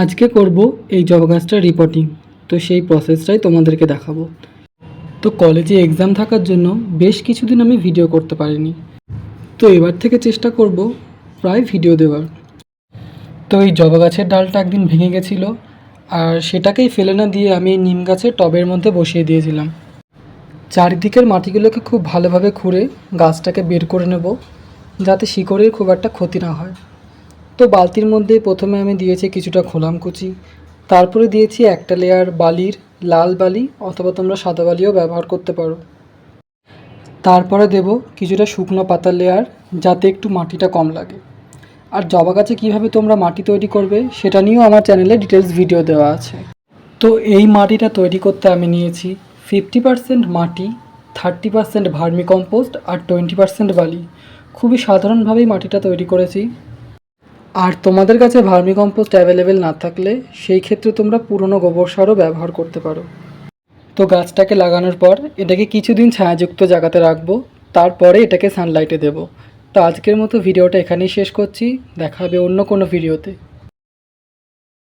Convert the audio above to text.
আজকে করব এই জবা গাছটার রিপোর্টিং তো সেই প্রসেসটাই তোমাদেরকে দেখাবো। তো কলেজে এক্সাম থাকার জন্য বেশ কিছুদিন আমি ভিডিও করতে পারিনি। তো এবার থেকে চেষ্টা করব প্রায় ভিডিও দেওয়ার। তো এই জবা গাছের ডালটা একদিন ভেঙে গেছিল আর সেটাকেই ফেলে না দিয়ে আমি নিম গাছের টবের মধ্যে বসিয়ে দিয়েছিলাম। চারিদিকের মাটিগুলোকে খুব ভালোভাবে খুঁড়ে গাছটাকে বের করে নেব যাতে শিকড়ের খুব একটা ক্ষতি না হয়। তো বালতির মধ্যে প্রথমে আমি দিয়েছি কিছুটা খোলাম কুচি। তারপরে দিয়েছি একটা লেয়ার বালির লাল বালি অথবা তোমরা সাদা বালিও ব্যবহার করতে পারো। তারপরে দেব কিছুটা শুকনো পাতার লেয়ার যাতে একটু মাটিটা কম লাগে। আর জবা গাছে কীভাবে তোমরা মাটি তৈরি করবে সেটা নিয়েও আমার চ্যানেলে ডিটেলস ভিডিও দেওয়া আছে। তো এই মাটিটা তৈরি করতে আমি নিয়েছি ফিফটি পার্সেন্ট মাটি থার্টি পার্সেন্ট ভার্মি কম্পোস্ট আর টোয়েন্টি পার্সেন্ট বালি। খুবই সাধারণভাবেই মাটিটা তৈরি করেছি। আর তোমাদের কাছে ভার্মি কম্পোস্ট অ্যাভেলেবেল না থাকলে সেই ক্ষেত্রে তোমরা পুরনো গোবর সারও ব্যবহার করতে পারো। তো গাছটাকে লাগানোর পর এটাকে কিছুদিন ছায়াযুক্ত জায়গাতে রাখব, তারপরে এটাকে সানলাইটে দেবো। তো আজকের মতো ভিডিওটা এখানেই শেষ করছি, দেখা হবে অন্য কোনো ভিডিওতে।